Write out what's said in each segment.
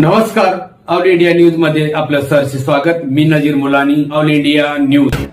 नमस्कार all India न्यूजमध्ये आपलं सरचे स्वागत. मी Nazir Mulani all India news.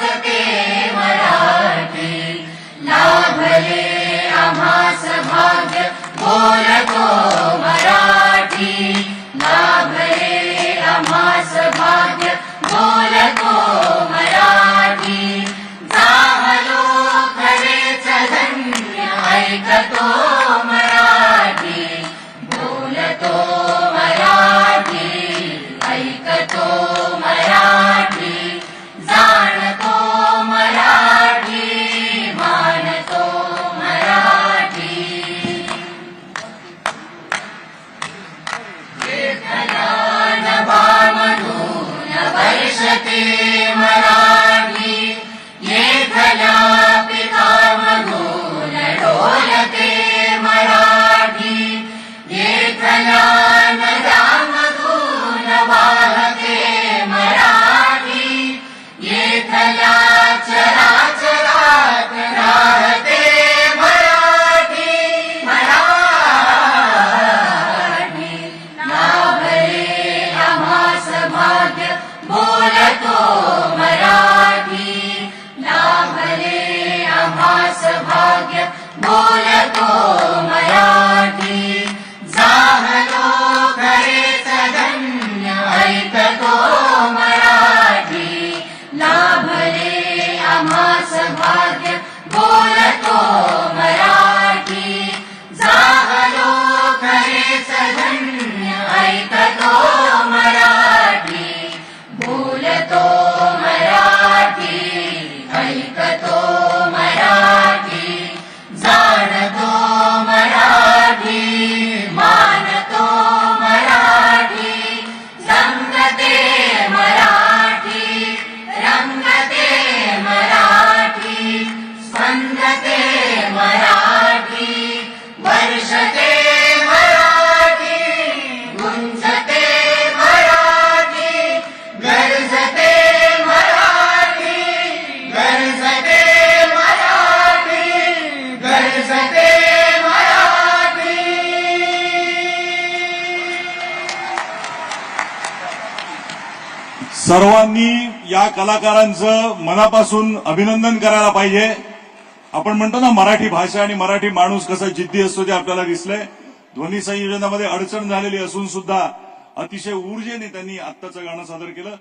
वाजते मराठी लाभले आम्हा सभाग्य बोल भाग्य सर्वांनी या कलाकारांचं मनापासून अभिनंदन करायला पाहिजे. आपण म्हणतो ना मराठी भाषा आणि मराठी माणूस कसा जिद्दी असतो ते आपल्याला दिसलंय. ध्वनी संयोजनामध्ये अडचण झालेली असून सुद्धा अतिशय ऊर्जेने त्यांनी आत्ताचं गाणं सादर केलं.